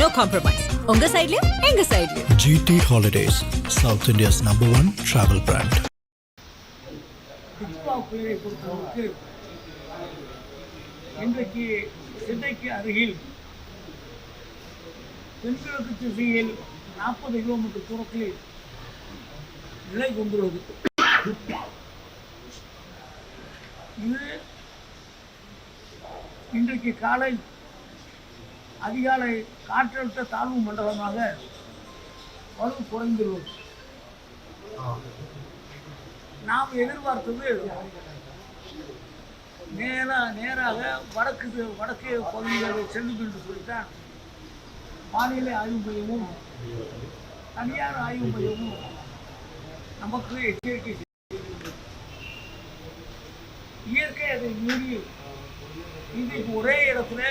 No compromise உங்க சைடுலயும் எங்க சைடுலயும் GT Holidays, South India's number one travel brand. டிக்வா புயலை பொறுத்தளவுக்கு இன்றைக்கு சென்னைக்கு அருகில் தென்கிழக்கு திசையில் நாற்பது கிலோமீட்டர் தூரத்தில் நிலை கொண்டுள்ளது. இது இன்றைக்கு காலை அதிகாலை காற்றழுத்த தாழ்வு மண்டலமாக வலு குறைந்துள்ளது. நாம் எதிர்பார்த்தது நேராக நேராக வடக்கு வடக்கு பகுதியாக செல்லும் என்று சொல்லித்தான் வானிலை ஆய்வு மையமும் தனியார் ஆய்வு மையமும் நமக்கு எச்சரிக்கை இயற்கை அதை மீறி இன்றைக்கு ஒரே இடத்துல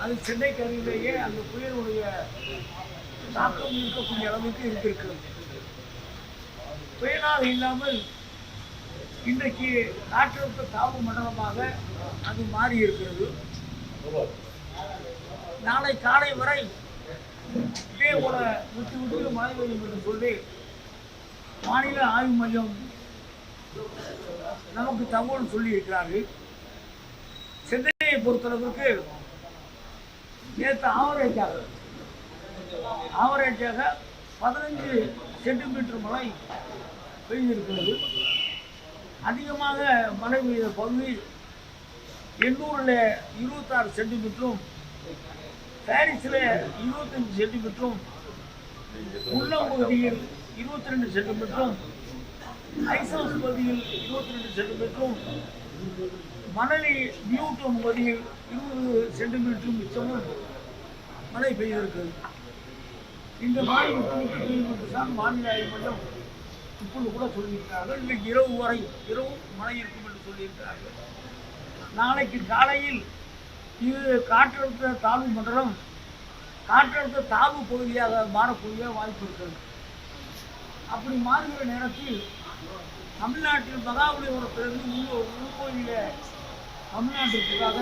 அது சென்னைக்கு அருகிலேயே அந்த புயலுடைய தாக்கம் இருக்கக்கூடிய அளவுக்கு இருந்திருக்கிறது புயலாக இல்லாமல் இன்றைக்கு காற்றழுத்த தாழ்வு மண்டலமாக அது மாறி இருக்கிறது நாளை காலை வரை இதே போல விட்டு விட்டு மழை பெய்யும் என்று சொல்லி மாநில ஆய்வு மையம் நமக்கு தகவல் சொல்லியிருக்கிறார்கள். சென்னையை பொறுத்தளவுக்கு நேற்று ஆவரேஜாக ஆவரேஜாக பதினஞ்சு சென்டிமீட்டர் மழை பெய்திருக்கிறது. அதிகமாக மழை பெய்த பகுதி எண்ணூரில் இருபத்தாறு சென்டிமீட்டரும் பாரிஸில் இருபத்தஞ்சி சென்டிமீட்டரும் உள்ளம் பகுதியில் இருபத்தி ரெண்டு சென்டிமீட்டரும் ஐசோஸ் பகுதியில் இருபத்தி ரெண்டு சென்டிமீட்டரும் மணலி நியூட்டன் பகுதியில் இருபது சென்டிமீட்டரும் மிச்சமும் மழை பெய்திருக்கிறது. இந்த மாதிரி விட்டு தான் வானிலை ஆய்வு மையம் இப்பொழுது கூட சொல்லியிருக்கிறார்கள் இன்றைக்கு இரவு வரை இரவு மழை இருக்கும் என்று சொல்லியிருக்கிறார்கள். நாளைக்கு காலையில் இது காற்றழுத்த தாழ்வு மண்டலம் காற்றழுத்த தாழ்வு பகுதியாக மாறக்கூடிய வாய்ப்பு இருக்கிறது. அப்படி மாறுகிற நேரத்தில் தமிழ்நாட்டில் மகாபலிபுரத்திலிருந்து உள்ள உள்கோயில தமிழ்நாட்டிற்காக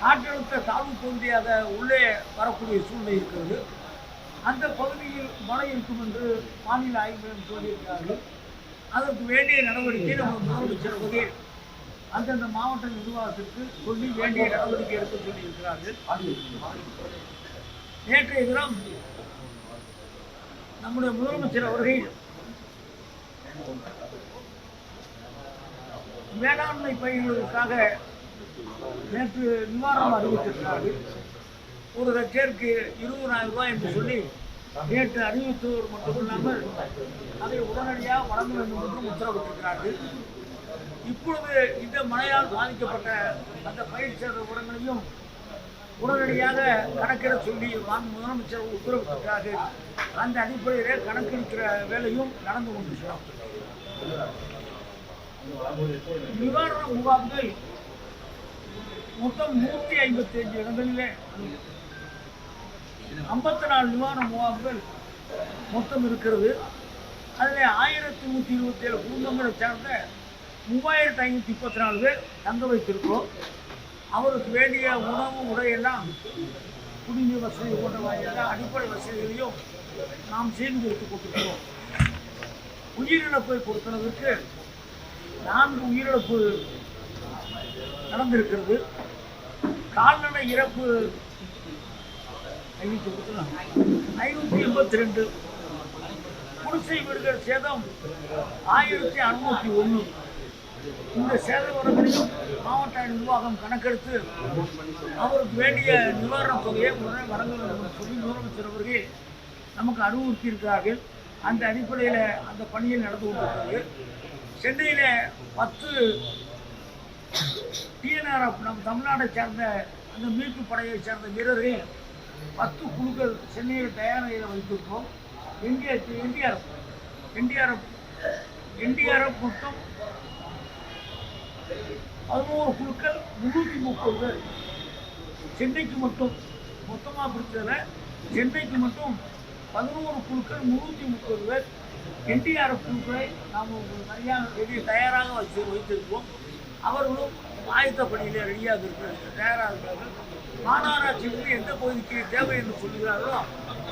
காற்றழுத்த தாழ்வு பகுதியாக உள்ளே வரக்கூடிய சூழ்நிலை இருக்கிறது. அந்த பகுதியில் மழை இருக்கும் என்று மாநில ஆய்வுகளும் சொல்லியிருக்கிறார்கள். அதற்கு வேண்டிய நடவடிக்கை நம்ம முதலமைச்சர் வகையில் அந்தந்த மாவட்ட நிர்வாகத்திற்கு சொல்லி வேண்டிய நடவடிக்கை எடுத்துச் சொல்லியிருக்கிறார்கள். நேற்றைய தினம் நம்முடைய முதலமைச்சர் அவர்கள் வேளாண்மை பயிர்களுக்காக நேற்று நிவாரணம் அறிவித்திருக்கிறார்கள். ஒரு ஹெக்டேருக்கு இருபதாயிரம் ரூபாய் என்று சொல்லி நேற்று அறிவித்தவர் மட்டுமில்லாமல் அதை உடனடியாக வழங்க வேண்டும் என்றும் உத்தரவிட்டிருக்கிறார்கள். இப்பொழுது இந்த மழையால் பாதிக்கப்பட்ட அந்த பயிர் சேர்ந்த உரங்களையும் உடனடியாக கணக்கிட சொல்லி வாங்க முதலமைச்சர் உத்தரவிட்டிருக்கிறார்கள். அந்த அடிப்படையிலே கணக்கெடுக்கிற வேலையும் நடந்து கொண்டிருக்கிறோம் நிவாரண முகாம்கள் மொத்தம் நூற்றி ஐம்பத்தி அஞ்சு இடங்களிலே ஐம்பத்தி நாலு நிவாரண முகாம்கள் மொத்தம் இருக்கிறது. அதில் ஆயிரத்தி நூற்றி இருபத்தி ஏழு குடும்பங்களை சேர்ந்த மூவாயிரத்தி ஐநூற்றி முப்பத்தி நாலு பேர் தங்க வைத்திருக்கிறோம். அவருக்கு வேண்டிய உணவு உடையெல்லாம் குடிநீர் வசதி போன்ற எல்லா அடிப்படை வசதிகளையும் நாம் செய்து கொடுத்து கொண்டிருக்கிறோம். உயிரிழப்பை பொறுத்தளவிற்கு நான்கு உயிரிழப்பு நடந்திருக்கிறது. கால்நடை இறப்பு ஐநூற்றி ஐநூற்றி எண்பத்தி ரெண்டு குடிசை வீடுகள் சேதம் ஆயிரத்தி அறுநூற்றி ஒன்று இந்த சேத விவரங்களையும் மாவட்ட நிர்வாகம் கணக்கெடுத்து அவருக்கு வேண்டிய நிவாரணத் தொகையை உடனே வழங்க வேண்டும் என்று சொல்லி முதலமைச்சர் அவர்கள் நமக்கு அறிவுறுத்தியிருக்கிறார்கள். அந்த அடிப்படையில் அந்த பணியில் நடந்து கொண்டிருக்கிறது. சென்னையில் பத்து டிஎன்ஆர்எஃப் நம் தமிழ்நாட்டை சேர்ந்த அந்த மீட்பு படையை சேர்ந்த வீரர்கள் பத்து குழுக்கள் சென்னையில் தயார் நிலையில் வைத்திருக்கோம் என்டிஆர் என்டிஆர்எஃப் என்டிஆர்எஃப் என்டிஆர்எஃப் மொத்தம் பதினோரு குழுக்கள் முந்நூற்றி முப்பது பேர். சென்னைக்கு மட்டும் மொத்தமாக பிடிச்சதில் சென்னைக்கு மட்டும் பதினோரு குழுக்கள் முந்நூற்றி முப்பது பேர். என்டிஆர்எஃப் குழுக்களை நாம் தனியாக வெளியே தயாராக வச்சு வைத்திருக்கிறோம் அவர்களும் ஆயத்த பணியிலே ரெடியாக இருக்கிறார்கள் தயாராக இருக்கிறார்கள். மாநகராட்சிக்கு எந்த பகுதிக்கு தேவை என்று சொல்லுகிறார்களோ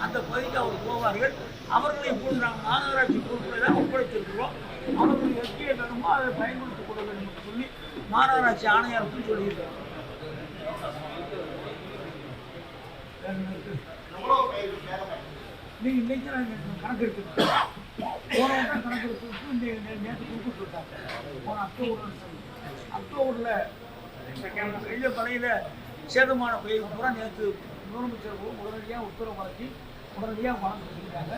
அந்த பகுதிக்கு அவர் போவார்கள். அவர்களை இப்பொழுது நாங்கள் மாநகராட்சி பொறுப்பில் தான் ஒப்படைத்திருக்கிறோம். அவர்கள் எங்கே வேணுமோ அதை பயன்படுத்திக் கொள்ள வேண்டும் என்று சொல்லி மாநகராட்சி ஆணையாளருக்கும் சொல்லியிருக்கிறார் நீங்க இன்னைக்கு நான் கணக்கு எடுத்து போன வருடம் கணக்கு எடுத்து இந்த நேற்று கொடுத்து விட்டாங்க போன அக்டோபர் அக்டோபரில் கையில் பழையில சேதமான பயிர் பூரா நேற்று முதலமைச்சர் உடனடியாக உத்தரவு வழங்கி உடனடியாக வழங்க சொல்லியிருக்காங்க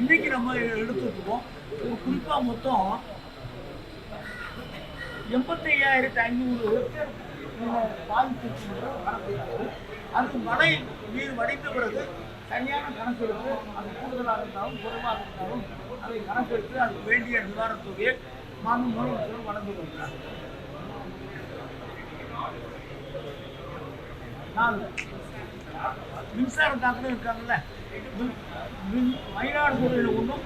இன்னைக்கு நம்ம எடுத்துருக்கோம் ஒரு குறிப்பாக மொத்தம் எண்பத்தையாயிரத்தி ஐநூறு ஹெக்டேர் பாதிப்பு கணக்கு இருக்கு. அது மழை நீர் வடித்த பிறகு சரியான கணக்கெடுப்பு அது கூடுதலாக இருந்தாலும் குறைவாக இருந்தாலும் அதை கணக்கெடுத்து அதுக்கு வேண்டிய நிவாரணத் தொகையை மாநில முதலமைச்சர் வழங்கி வருகிறார். நாலு மின்சார தாக்கலும் இருக்காங்கல்ல மயிலாடுதுறையில் ஒன்றும்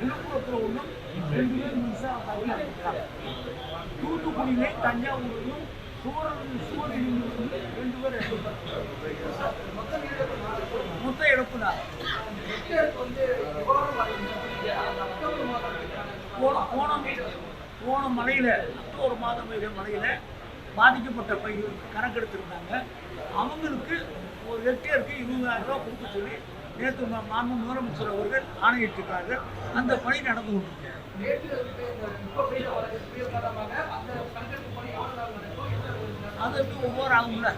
விழுப்புரத்தில் ஒன்றும் ரெண்டு பேர் மின்சார தாக்கல் இருக்காங்க. தூத்துக்குடியிலே தஞ்சாவூர்லையும் சுவர் சுவரிலும் ரெண்டு பேர் ரெண்டு பேர் மொத்த இழப்புனா போன போன போன மலையில் அக்டோபர் மாதம் பெய்த மலையில் பாதிக்கப்பட்ட பயிர்களுக்கு கணக்கெடுத்திருந்தாங்க அவங்களுக்கு ஒரு ஹெக்டேருக்கு இருபதாயிரம் ரூபா கொடுக்க சொல்லி நேற்று மா- மாண்பு முதலமைச்சர் அவர்கள் ஆணையிட்டிருக்கார்கள் அந்த பணி நடந்து கொண்டிருக்கு. அது ஒவ்வொரு ஆகும்ல.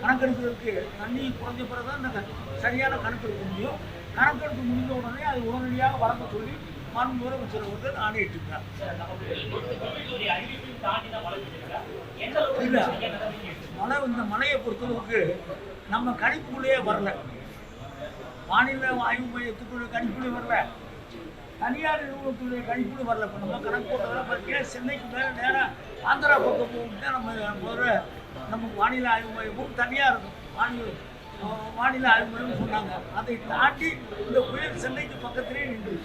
கணக்கெடுக்கிறதுக்கு தண்ணி குறைஞ்ச பிறகு தான் சரியான கணக்கெடுக்க முடியும். கணக்கெடுப்பு முடிஞ்ச உடனே அது உடனடியாக வழங்க சொல்லி மாண்பு முதலமைச்சர் அவர்கள் ஆணையிட்டிருக்கார் இல்லை. மழை இந்த மழையை பொறுத்தளவுக்கு நம்ம கணிப்புக்குள்ளேயே வரல. வானிலை ஆய்வு மையத்துக்குள்ள கணிப்புள்ளே வரல. தனியார் நிறுவனத்துடைய கணிப்புல வரல. இப்போ நம்ம கணக்கு போட்டதெல்லாம் பார்த்தீங்கன்னா சென்னைக்கு மேலே நேராக ஆந்திரா பக்கம் போகும்போது நம்ம முதல்ல நமக்கு வானிலை ஆய்வு மையமும் தனியார் வானிலை வானிலை ஆய்வு மையம்னு சொன்னாங்க. அதை தாண்டி இந்த புயல் சென்னைக்கு பக்கத்திலே நின்று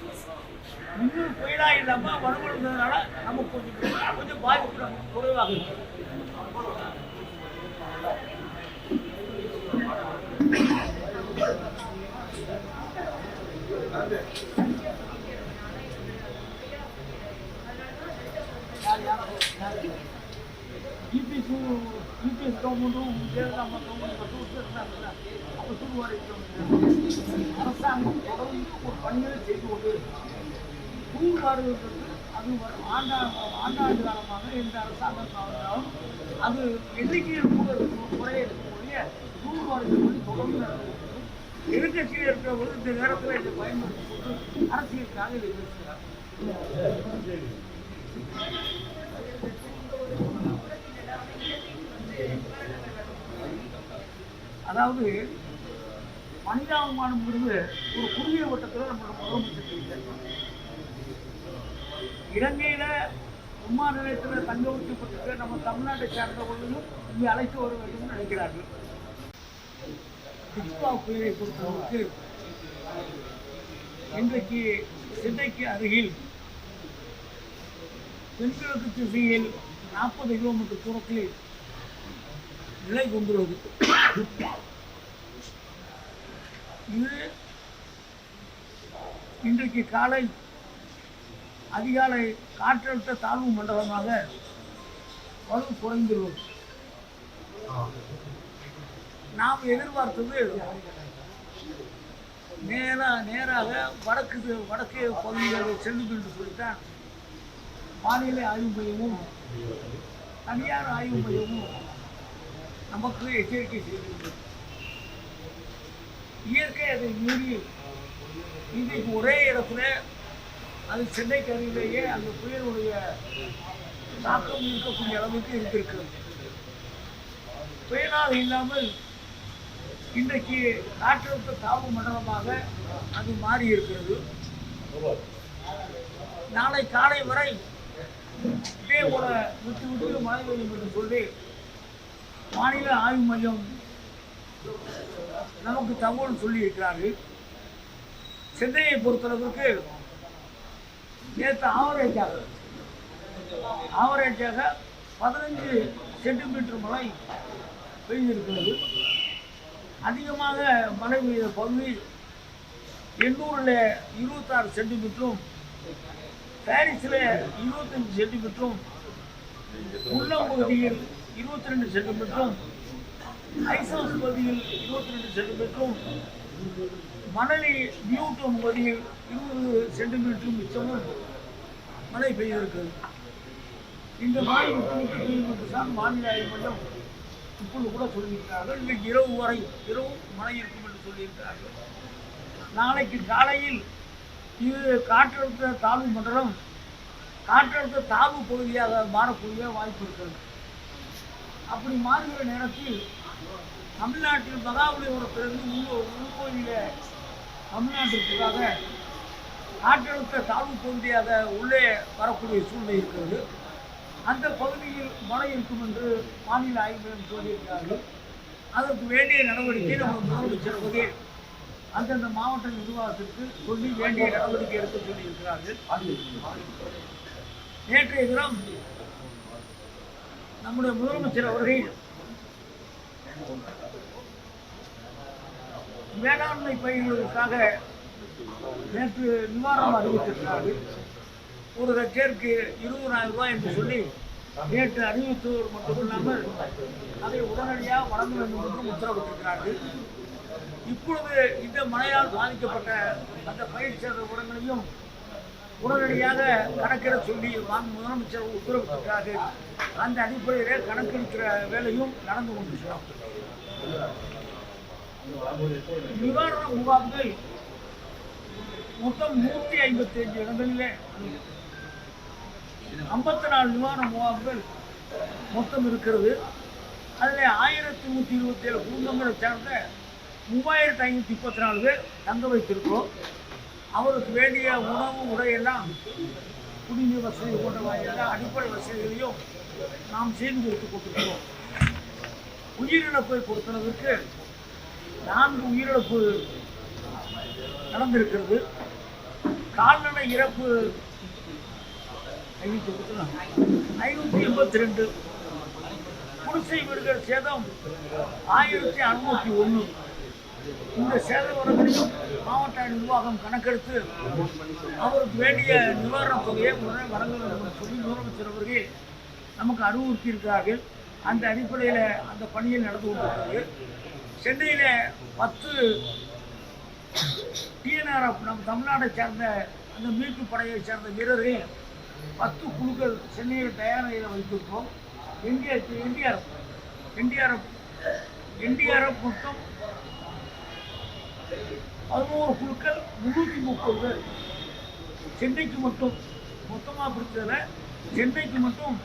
இன்னும் புயலாக இல்லாமல் வலுவழுந்ததுனால நமக்கு கொஞ்சம் கொஞ்சம் பாதிப்பு நமக்கு குறைவாக இருக்கு. யூபிஎஸ் யூபிஎஸ் கவர்மெண்ட்டும் ஜெயலலிதா கவர்மெண்ட் பத்து வருஷம் இருந்தாங்கல்ல அப்போ தூர்வாரி அரசாங்கம் தொடர்ந்து ஒரு பணிகளை செய்து கொண்டு தூர்வாருன்றது அது ஒரு ஆண்டா ஆண்டாண்டு காலமாக எந்த அரசாங்கம் அது எண்ணிக்கையில் கூட குறைய இருக்கக்கூடிய தூர்வாரிகள் பணி தொடர்ந்து நடந்து எதிர்கட்சியில் இருக்கிறவர்கள் இந்த நேரத்தில் இதை பயன்படுத்தி கொண்டு அரசியலுக்காக இதை பேசுகிறார். அதாவது மனிதாபிமானம்ங்கிறது ஒரு குறுகிய வட்டத்தில் நம்மளோட முதலமைச்சர் இலங்கையில் உமா நிலையத்தில் தங்க வைக்கப்பட்டிருக்க நம்ம தமிழ்நாட்டை சேர்ந்தவர்களும் இங்கே அழைத்து வர வேண்டும் நினைக்கிறார்கள். டிக்வா புயலை பொறுத்தளவுக்கு இன்றைக்கு சென்னைக்கு அருகில் தென்கிழக்கு திசையில் நாற்பது கிலோமீட்டர் தூரத்தில் நிலை கொண்டுள்ளது. இது இன்றைக்கு காலை அதிகாலை காற்றழுத்த தாழ்வு மண்டலமாக வலு குறைந்துள்ளது. நாம் எதிர்பார்த்தது நேராக நேராக வடக்கு வடக்கு பகுதிகளில் செல்லும் என்று சொல்லித்தான் வானிலை ஆய்வு மையமும் தனியார் ஆய்வு மையமும் நமக்கு எச்சரிக்கை செய்திருக்கிறது இயற்கை அதை மீறி இன்றைக்கு ஒரே இடத்துல அது சென்னைக்கு அருகிலேயே அந்த புயலுடைய தாக்கம் இருக்கக்கூடிய அளவுக்கு இருந்திருக்கிறது புயலாக இல்லாமல் இன்றைக்கு காற்றழுத்த தாவு மண்டலமாக அது மாறி இருக்கிறது நாளை காலை வரை இதே போல விட்டு விட்டு மழை பெய்யும் என்று சொல்லி மாநில ஆய்வு மையம் நமக்கு தகவல் சொல்லியிருக்கிறார்கள். சென்னையை பொறுத்தளவுக்கு நேற்று ஆவரேஜாக ஆவரேஜாக பதினஞ்சு சென்டிமீட்டர் மழை பெய்திருக்கிறது. அதிகமாக மழை பெய்த பகுதி எண்ணூரில் இருபத்தாறு சென்டிமீட்டரும் பாரிஸில் இருபத்தஞ்சி சென்டிமீட்டரும் உள்ளம் பகுதியில் இருபத்தி ரெண்டு சென்டிமீட்டரும் ஐசோஸ் பகுதியில் இருபத்தி ரெண்டு சென்டிமீட்டரும் மணலி நியூட்டன் பகுதியில் இருபது சென்டிமீட்டரும் மிச்சமும் மழை பெய்திருக்கிறது. இந்த மாதிரி என்று தான் வானிலை ஆய்வு மையம் இப்பொழுது கூட சொல்லியிருக்கிறார்கள். இன்றைக்கு இரவு வரை இரவும் மழை இருக்கும் என்று சொல்லியிருக்கிறார்கள். நாளைக்கு காலையில் இது காற்றழுத்த தாழ்வு மண்டலம் காற்றழுத்த தாழ்வு பகுதியாக மாறக்கூடிய வாய்ப்பு இருக்கிறது. அப்படி மாறுகிற நேரத்தில் தமிழ்நாட்டில் மகாபலிபுரத்திலிருந்து உள் உள்கோயில தமிழ்நாட்டிற்காக காற்றழுத்த தாழ்வு பகுதியாக உள்ளே வரக்கூடிய சூழ்நிலை இருக்கிறது. அந்த பகுதியில் மழை இருக்கும் என்று மாநில ஆய்வு மையம் சொல்லியிருக்கிறார்கள். அதற்கு வேண்டிய நடவடிக்கை நம்ம முதலமைச்சர் அவர்கள் அந்தந்த மாவட்ட நிர்வாகத்திற்கு சொல்லி வேண்டிய நடவடிக்கை எடுக்க சொல்லியிருக்கிறார்கள். நேற்றைய தினம் நம்முடைய முதலமைச்சர் அவர்கள் வேளாண்மை பயிர்களுக்காக நேற்று நிவாரணம் அறிவித்திருக்கிறார்கள். ஒரு ஹெக்டேருக்கு இருபதாயிரம் ரூபாய் என்று சொல்லி நேற்று அறிவித்தவர் மட்டுமில்லாமல் அதை உடனடியாக வழங்க வேண்டும் என்றும் உத்தரவிட்டிருக்கிறார்கள். இப்பொழுது இந்த மழையால் பாதிக்கப்பட்ட அந்த பயிர் சேத உரங்களையும் உடனடியாக கணக்கிட சொல்லி மாண்பு முதலமைச்சர் உத்தரவிட்டிருக்கிறார்கள். அந்த அடிப்படையிலே கணக்கெடுக்கிற வேலையும் நடந்து கொண்டிருக்கிறோம் நிவாரண முகாம்கள் மொத்தம் நூற்றி ஐம்பத்தி அஞ்சு இடங்களிலே ஐம்பத்தி நாலு நிவாரண முகாம்கள் மொத்தம் இருக்கிறது. அதில் ஆயிரத்தி நூற்றி இருபத்தி ஏழு குடும்பங்களை சேர்ந்த மூவாயிரத்தி ஐநூற்றி முப்பத்தி நாலு பேர் தங்க வைத்திருக்கிறோம். அவருக்கு வேண்டிய உணவு உடையெல்லாம் குடிநீர் வசதி போன்ற எல்லா அடிப்படை வசதிகளையும் நாம் செய்து கொடுத்து கொண்டிருக்கிறோம். உயிரிழப்பை பொறுத்தளவிற்கு நான்கு உயிரிழப்பு நடந்திருக்கிறது. கால்நடை இறப்பு ஐநூற்றி எண்பத்தி ரெண்டு. குடிசை வீடுகள் சேதம் ஆயிரத்தி அறுநூற்றி ஒன்று இந்த சேத விவரங்களையும் மாவட்ட நிர்வாகம் கணக்கெடுத்து அவருக்கு வேண்டிய நிவாரணத் தொகையை உடனே வழங்க வேண்டும் என்று சொல்லி முதலமைச்சர் அவர்கள் நமக்கு அறிவுறுத்தியிருக்கிறார்கள். அந்த அடிப்படையில் அந்த பணியில் நடந்து கொண்டிருக்கிறது. சென்னையில் பத்து டிஎன்ஆர்எஃப் நம்ம தமிழ்நாட்டை சேர்ந்த அந்த மீட்பு படையை சேர்ந்த வீரர்கள் பத்து குழுக்கள் சென்னையில் தயாரில் வைத்திருக்கோம் என்டிஆர் என்டிஆர்எஃப் என்டிஆர்எஃப் என்டிஆர்எஃப் மொத்தம் பதினோரு குழுக்கள் முன்னூற்றி முப்பது பேர். சென்னைக்கு மட்டும் மொத்தமாக பிடிச்சதில் சென்னைக்கு மட்டும்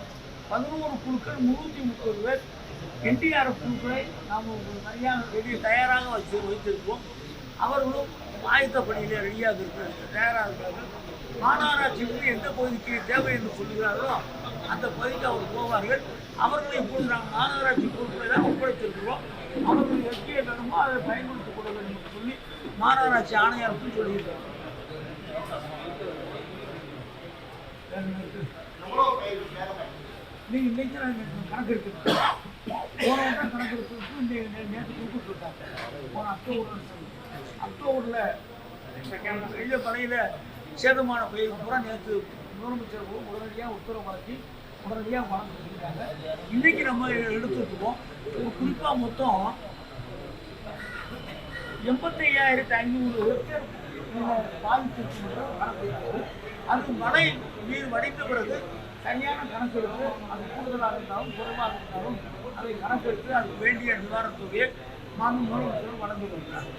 பதினோரு குழுக்கள் முந்நூற்றி முப்பது பேர். என்டிஆர்எஃப் குழுக்களை நாம் தனியாக வெளியே தயாராக வச்சு வைத்திருக்கோம் அவர்களும் ஆயத்த பணியில் ரெடியாக இருக்கிறார்கள் தயாராக இருக்கிறார்கள். மாநகராட்சிக்கு எந்த பகுதிக்கு தேவை என்று சொல்கிறார்களோ அந்த பகுதிக்கு அவர் போவார்கள். அவர்களை இப்போது நாங்கள் மாநகராட்சி பொருட்களை தான் ஒப்படைத்திருக்கிறோம். அவர்கள் எப்படி வேணுமோ அதை பயன்படுத்திக் கொள்ள வேண்டும் என்று சொல்லி மாநகராட்சி ஆணையாளருக்கும் சொல்லியிருக்கிறோம். நீங்கள் இன்னைக்கு நான் கணக்கு இருக்குது போன வருடம் கணக்கு எடுத்துருக்கு இந்த நேற்று கொடுத்து போன அக்டோபர் அக்டோபரில் வெள்ள பலையில் சேதமான பயிர் பூரா நேற்று முதலமைச்சர் உடனடியாக உத்தரவாக்கி உடனடியாக வழங்க சொல்லியிருக்காங்க. இன்றைக்கி நம்ம எடுத்துருக்கோம் ஒரு குறிப்பாக மொத்தம் எண்பத்தையாயிரத்தி ஐநூறு ஹெக்டேர் பாதித்திருக்கு அது மழை நீர் வடிந்த பிறகு சரியான கணக்கெடுத்து அது கூடுதலாக இருந்தாலும் குறைவாக இருந்தாலும் அதை கணக்கெடுத்து அது வேண்டிய நிவாரணத்தொகையை மாநில முதலமைச்சர் வழங்கி கொடுக்கிறார்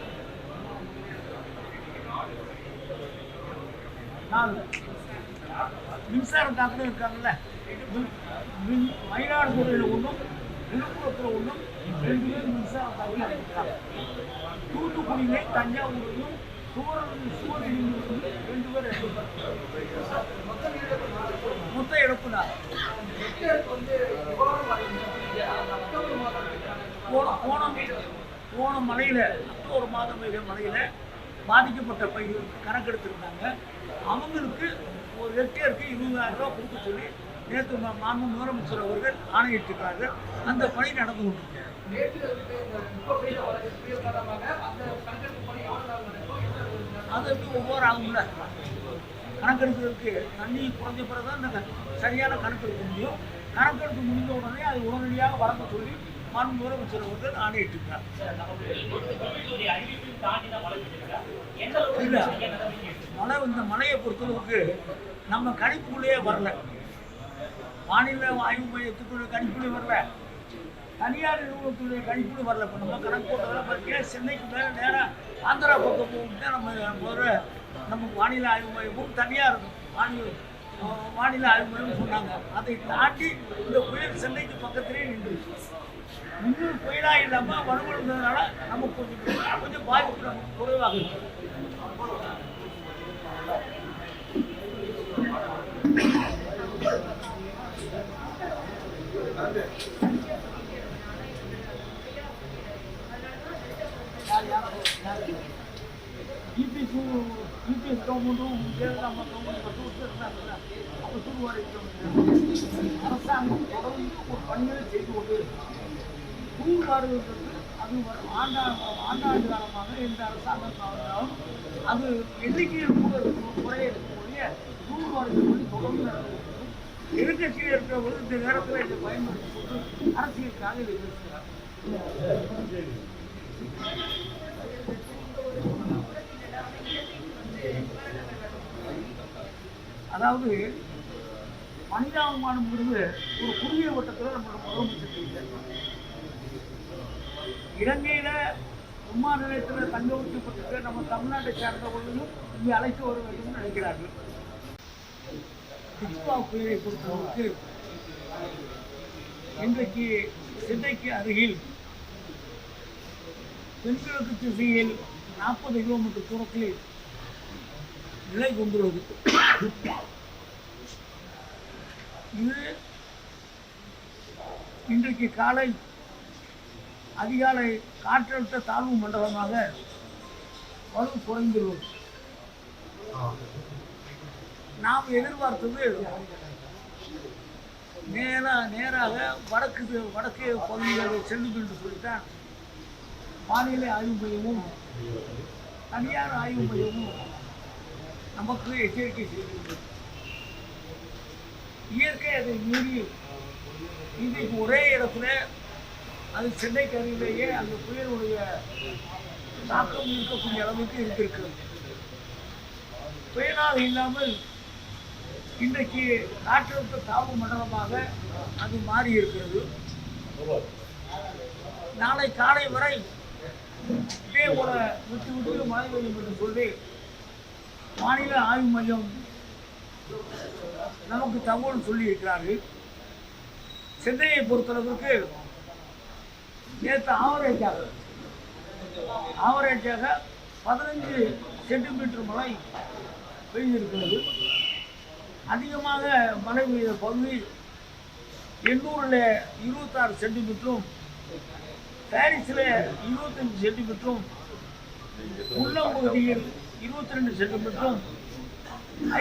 நாலு மின்சாரம் தாக்கலும் இருக்காங்கல்ல மின் மயிலாடுதுறையில் ஒன்றும் விழுப்புரத்தில் ஒன்றும் ரெண்டு பேர் மின்சாரம் தாக்கலும் இருக்காங்க தூத்துக்குடியிலே தஞ்சாவூரிலும் சுவரிலும் சுவரிலும் ரெண்டு பேர் ரெண்டு பேர் மொத்த ஓணம் ஓணம் மலையில் அக்டோபர் மாதம் மலையில் பாதிக்கப்பட்ட பயிர்களுக்கு கணக்கெடுத்திருந்தாங்க. அவங்களுக்கு ஒரு ஹெக்டேருக்கு இருபதாயிரம் ரூபா கொடுக்க சொல்லி நேற்று மாண்பு முதலமைச்சர் அவர்கள் ஆணையிட்டிருக்கிறார்கள் அந்த பணி நடந்து கொண்டிருக்கு அது ஒவ்வொரு ஆகும்ல கணக்கெடுக்கிறதுக்கு தண்ணி குறைஞ்ச பிறகு தான் அந்த சரியான கணக்கெடுக்க முடியும். கணக்கெடுப்பு முடிந்த உடனே அது உடனடியாக வழங்க சொல்லி மாண்பு முதலமைச்சர் அவர்கள் ஆணையிட்டிருக்கிறார். இல்லை. மழை இந்த மழையை பொறுத்தளவுக்கு நம்ம கணிப்புக்குள்ளேயே வரல. வானிலை ஆய்வு மையத்துக்குள்ள கணிப்புள்ளே வரல. தனியார் நிறுவனத்துடைய கணிப்புல வரல. இப்போ நம்ம கணக்கு போட்டதெல்லாம் பார்த்தீங்கன்னா சென்னைக்கு மேலே நேராக ஆந்திரா பக்கம் போகும்போது நம்ம முதல்ல நம்ம வானிலை ஆய்வு மையமும் தனியாக இருக்கும். வானிலை மாநில வானிலை ஆய்வு மையம் சொன்னாங்க. அதை தாண்டி இந்த புயல் சென்னைக்கு பக்கத்திலே நின்றுச்சு. இன்னும் புயலாக இல்லாமல் வலுவழுந்ததுனால நமக்கு கொஞ்சம் கொஞ்சம் பாதிப்பு நமக்கு குறைவாக இருக்கு. யூபிஎஸ் யூபிஎஸ் கவர்மெண்ட்டும் அரசாங்கம் தொடர்ந்து ஒரு பணிகளை செய்து கொண்டு தூர்வாருன்றது அது ஆண்டா ஆண்டாண்டு காலமாக எந்த அரசாங்கம் அது எண்ணிக்கையில் கூட குறைய இருக்கக்கூடிய தூர்வாருகள் தொடர்ந்து நடக்கும் எதிர்கட்சியில் இருக்கிறவர்கள் இந்த நேரத்தில் இதை பயன்படுத்தி கொண்டு அரசியலுக்காக இதை பேசுகிறார் அதாவது மனிதாபிமானம்ங்கிறது ஒரு குறுகிய வட்டத்தில் நம்மளோட முதலமைச்சர் இலங்கையில விமான நிலையத்தில் தங்க வைக்கப்பட்டிருக்க நம்ம தமிழ்நாட்டை சேர்ந்தவர்களும் இங்கே அழைத்து வர வேண்டும் நினைக்கிறார்கள். திக்வா புயலை பொறுத்தவரைக்கு இன்றைக்கு சென்னைக்கு அருகில் தென்கிழக்கு திசையில் நாற்பது கிலோமீட்டர் தூரத்தில் நிலை கொண்டுள்ளது. இது இன்றைக்கு காலை அதிகாலை காற்றழுத்த தாழ்வு மண்டலமாக வலு குறைந்துள்ளது. நாம் எதிர்பார்த்தது நேராக நேராக வடக்கு வடக்கு பகுதிகளை செல்லும் என்று சொல்லித்தான் வானிலை ஆய்வு மையமும் தனியார் ஆய்வு மையமும் நமக்கு எச்சரிக்கை செய்திருக்கிறது இயற்கை அதை மீறி இன்றைக்கு ஒரே இடத்துல அது சென்னைக்கு அருகிலேயே அந்த புயலுடைய தாக்கம் இருக்கக்கூடிய அளவுக்கு இருந்திருக்கிறது புயலாக இல்லாமல் இன்றைக்கு காற்றழுத்த தாக்கு மண்டலமாக அது மாறி இருக்கிறது. நாளை காலை வரை இதே போல விட்டு விட்டு மழை பெய்யும் என்று சொல்லி வானிலை ஆய்வு மையம் நமக்கு தகவல் சொல்லி இருக்கிறார்கள் சென்னையை பொறுத்தளவுக்கு நேற்று ஆவரேஜாக ஆவரேஜாக பதினஞ்சு சென்டிமீட்டர் மழை பெய்திருக்கிறது. அதிகமாக மழை பெய்த பகுதி எண்ணூரில் இருபத்தாறு சென்டிமீட்டரும் பாரிஸில் இருபத்தஞ்சு சென்டிமீட்டரும் உள்ளம் பகுதியில் இருபத்தி ரெண்டு சென்டிமீட்டரும்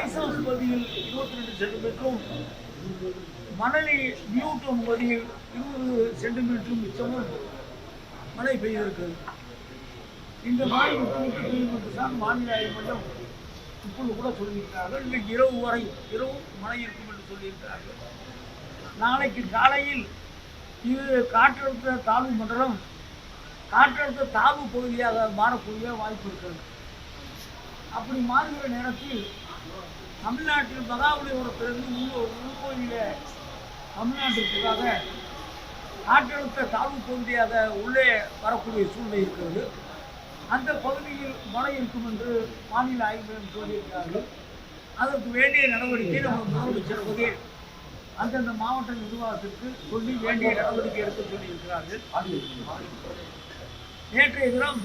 ஐசோஸ் பகுதியில் இருபத்தி ரெண்டு சென்டிமீட்டரும் மணலி நியூட்டன் பகுதியில் இருபது சென்டிமீட்டரும் மிச்சமும் மழை பெய்திருக்கிறது. இந்த மாதிரி விட்டு சார் என்று தான் வானிலை ஆய்வு மையம் இப்பொழுது கூட சொல்லியிருக்கிறார்கள். இன்றைக்கு இரவு வரை இரவும் மழை இருக்கும் என்று சொல்லியிருக்கிறார்கள். நாளைக்கு காலையில் இது காற்றழுத்த தாழ்வு மண்டலம் காற்றழுத்த தாழ்வு பகுதியாக மாறக்கூடிய வாய்ப்பு இருக்கிறது. அப்படி மாறுகிற நேரத்தில் தமிழ்நாட்டில் மகாபலிபுரத்திலிருந்து உள் உள்கோயில தமிழ்நாட்டிற்காக காற்றழுத்த தாழ்வு பகுதியாக உள்ளே வரக்கூடிய சூழ்நிலை இருக்கிறது. அந்த பகுதியில் மழை இருக்கும் என்று மாநில ஆய்வு மையம் சொல்லியிருக்கிறார்கள். அதற்கு வேண்டிய நடவடிக்கை நம்ம முதலமைச்சர் அவர்கள் அந்தந்த மாவட்ட நிர்வாகத்திற்கு சொல்லி வேண்டிய நடவடிக்கை எடுக்க சொல்லியிருக்கிறார்கள். நேற்றைய தினம்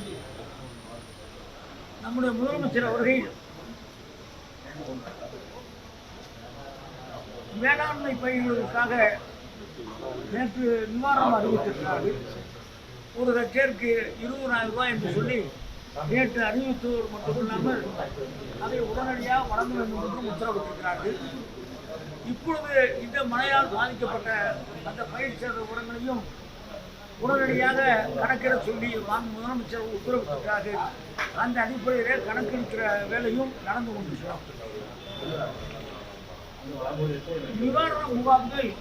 நம்முடைய முதலமைச்சர் அவர்கள் வேளாண்மை பயிர்களுக்காக நேற்று நிவாரணம் அறிவித்திருக்கிறார்கள். ஒரு ஹெக்டேருக்கு இருபதாயிரம் ரூபாய் என்று சொல்லி நேற்று அறிவித்தவர் மட்டும் இல்லாமல் அதை உடனடியாக வழங்க வேண்டும் என்றும் உத்தரவிட்டிருக்கிறார்கள். இப்பொழுது இந்த மழையால் பாதிக்கப்பட்ட அந்த பயிர் சேத உரங்களையும் உடனடியாக கணக்கிட சொல்லி மாண்பு முதலமைச்சர் உத்தரவிட்டிருக்காரு அந்த அடிப்படையிலே கணக்கெடுக்கிற வேலையும் நடந்து கொண்டிருக்கிறோம் நிவாரண முகாம்கள்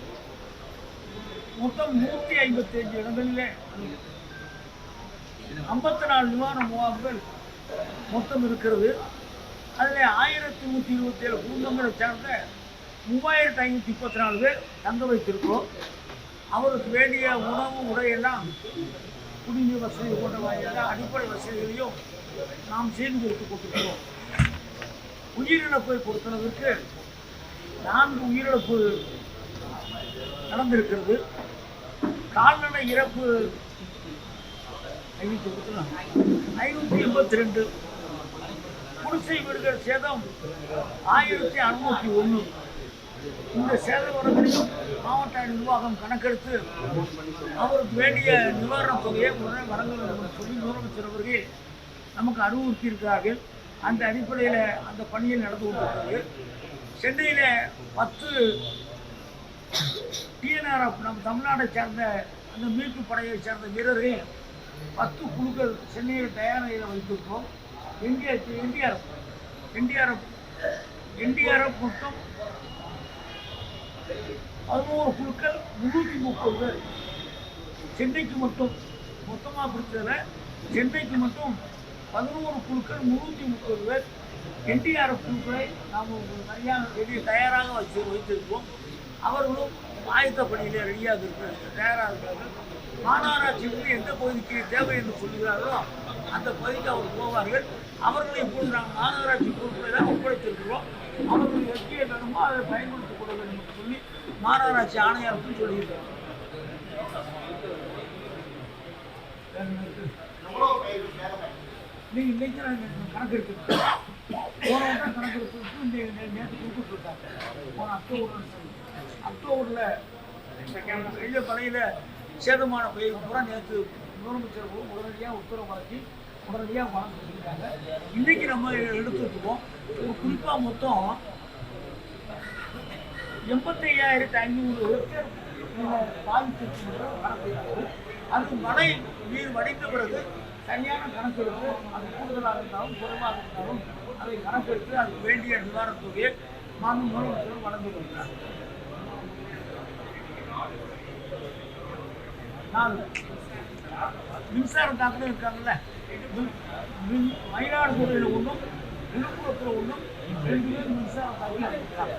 மொத்தம் நூற்றி ஐம்பத்தி அஞ்சு இடங்களிலே ஐம்பத்தி நாலு நிவாரண முகாம்கள் மொத்தம் இருக்கிறது. அதில் ஆயிரத்தி நூற்றி இருபத்தி ஏழு குடும்பங்களை சேர்ந்த மூவாயிரத்தி ஐநூற்றி முப்பத்தி நாலு பேர் தங்க வைத்திருக்கிறோம். அவருக்கு வேண்டிய உணவு உடையெல்லாம் குடிநீர் வசதி போன்ற எல்லா அடிப்படை வசதிகளையும் நாம் செய்து கொடுத்து கொண்டிருக்கிறோம். உயிரிழப்பை பொறுத்தளவிற்கு நான்கு உயிரிழப்பு நடந்திருக்கிறது. கால்நடை இறப்பு ஐநூற்றி ஐநூற்றி எண்பத்தி ரெண்டு குடிசை வீடுகள் சேதம் ஆயிரத்தி அறுநூற்றி ஒன்று இந்த சேத விவரங்களையும் மாவட்ட நிர்வாகம் கணக்கெடுத்து அவருக்கு வேண்டிய நிவாரணத் தொகையை உடனே வழங்க வேண்டும் என்று சொல்லி முதலமைச்சர் அவர்கள் நமக்கு அறிவுறுத்தியிருக்கிறார்கள். அந்த அடிப்படையில் அந்த பணியில் நடந்து கொண்டிருக்கிறது சென்னையில் பத்து டிஎன்ஆர்எஃப் நம்ம தமிழ்நாட்டை சேர்ந்த அந்த மீட்பு படையை சேர்ந்த வீரர்கள் பத்து குழுக்கள் சென்னையில் தயார் வைத்திருக்கோம் என்டிஆர் என்டிஆர்எஃப் என்டிஆர்எஃப் என்டிஆர்எஃப் மொத்தம் பதினோரு குழுக்கள் முன்னூற்றி முப்பது. பேர் சென்னைக்கு மட்டும் மொத்தமாக பிடிச்சதில் சென்னைக்கு மட்டும் பதினோரு குழுக்கள் முந்நூற்றி முப்பது பேர். என்டிஆர்எஃப் குழுக்களை நாம் தனியாக ரெடி தயாராக வச்சு வைத்திருக்கோம் அவர்களும் ஆயுத பணியில் ரெடியாக இருக்கிறார்கள் தயாராக இருக்கிறார்கள். மாநகராட்சிக்கு எந்த பகுதிக்கு தேவை என்று சொல்கிறார்களோ அந்த பகுதிக்கு அவர் போவார்கள். அவர்களை இப்பொழுது நாங்கள் மாநகராட்சி பொறுப்பில் தான் ஒப்படைத்திருக்கிறோம் அவர்கள் எங்கே வேணுமோ அதை பயன்படுத்திக் கொள்ள வேண்டும் என்று சொல்லி மாநகராட்சி ஆணையாளர்கள் சொல்லியிருக்கிறார் நீங்கள் இன்னைக்கு நான் கணக்கு எடுத்து போன வருடம் கணக்கு எடுத்துட்டு இந்த நே- நேற்று கொடுத்துட்டு இருக்காங்க போன அக்டோபர் அக்டோபரில் பெரிய பழையில் சேதமான பயிர் பூரா நேற்று முதலமைச்சர் உடனடியாக உத்தரவாக்கி உடனடியாக வாங்க சொல்லியிருக்காங்க. இன்னைக்கு நம்ம எடுத்துருக்கோம் குறிப்பாக மொத்தம் எண்பத்தையாயிரத்தி ஐநூறு ஹெக்டேர் அது மழை நீர் வடித்த பிறகு சரியான கணக்கெடுப்பு அது கூடுதலாக இருந்தாலும் குறைவாக இருந்தாலும் அதை கணக்கெடுத்து அதுக்கு வேண்டிய நிவாரணத் தொகையை மாநில முதலமைச்சர் வழங்கி வருகிறார் நாலு மின்சாரம் தாக்கணும் இருக்காங்கல்ல மின்- மயிலாடுதுறையில் ஒன்றும் விழுப்புரத்தில் ஒன்றும் ரெண்டு பேர் மின்சாரம் தாக்கணும் இருக்காங்க.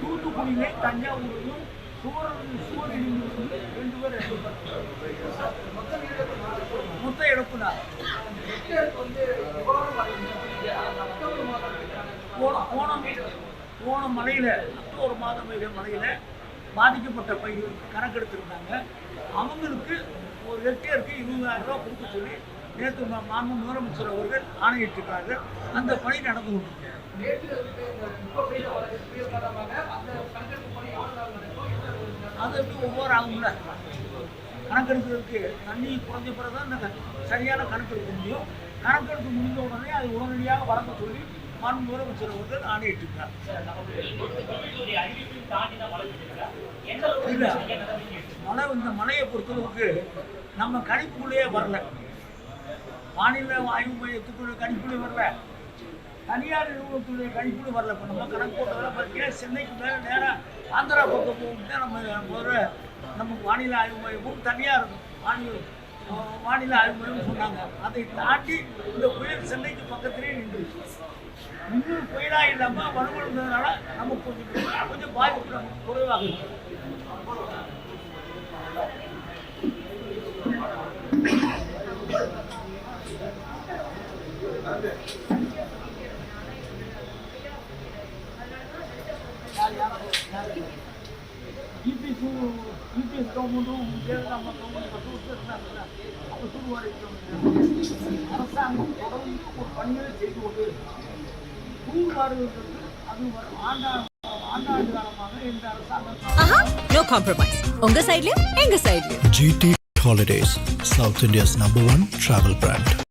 தூத்துக்குடியிலே தஞ்சாவூரிலும் சுவரில் சுவரிலும் ரெண்டு பேர் ரெண்டு பேர் மொத்த இழப்புனா போன போன போன மலையில் அக்டோபர் மாதம் பெய்த மலையில் பாதிக்கப்பட்ட பயிர் கணக்கெடுத்திருந்தாங்க அவங்களுக்கு ஒரு ஹெக்டேருக்கு இருபதாயிரம் ரூபா கொடுக்க சொல்லி நேற்று மா- மாண்பு முதலமைச்சர் அவர்கள் ஆணையிட்டிருக்கிறார்கள் அந்த பணி நடந்து கொண்டிருக்கு அது எப்படி ஒவ்வொரு ஆகும்ல. கணக்கெடுக்கிறதுக்கு தண்ணி குறைஞ்ச பிறகு தான் இந்த சரியான கணக்கெடுக்க முடியும். கணக்கெடுப்பு முடிந்த உடனே அது உடனடியாக வழங்க சொல்லி மாண்பு முதலமைச்சர் அவர்கள் ஆணையிட்டிருக்கிறார் இல்லை. மழை இந்த மழையை பொறுத்தளவுக்கு நம்ம கணிப்புக்குள்ளேயே வரல. மாநில ஆய்வு மையத்துக்குள்ள கணிப்புலேயே வரல. தனியார் நிறுவனத்துடைய கணிப்புல வரல. இப்போ நம்ம கணக்கு போட்டதில் பார்த்தீங்கன்னா சென்னைக்கு மேலே நேராக ஆந்திரா பக்கம் போகும்போது நம்ம முதல்ல நம்ம வானிலை ஆய்வு மையமும் தனியாக வானிலை அஹ், வானிலை ஆய்வு மையம் சொன்னாங்க. அதை தாண்டி இந்த புயல் சென்னைக்கு பக்கத்திலே நின்றுச்சு. இன்னும் புயலாக இல்லாமல் வலுவழுந்ததுனால நமக்கு கொஞ்சம் கொஞ்சம் பாதிப்பு நமக்கு குறைவாக இருக்கும் யூபிஎஸ் யூபிஎஸ் கவர்மெண்ட்டும் ஜெயலலிதா கவர்மெண்ட் பத்து வருஷம் இருந்தாங்கல்ல அப்போ சூழ்வாரி அரசாங்கம் தொடர்ந்து ஒரு பணிகளை செய்து கொண்டு தூர்வாருவதற்கு அது ஒரு ஆண்டா ஆண்டாண்டு காலமாக இந்த அரசாங்கம் ஆஹா நோ காம்ப்ரமைஸ் உங்க சைடுலயும் எங்க சைடுலயும் GT Holidays, South India's number one travel brand.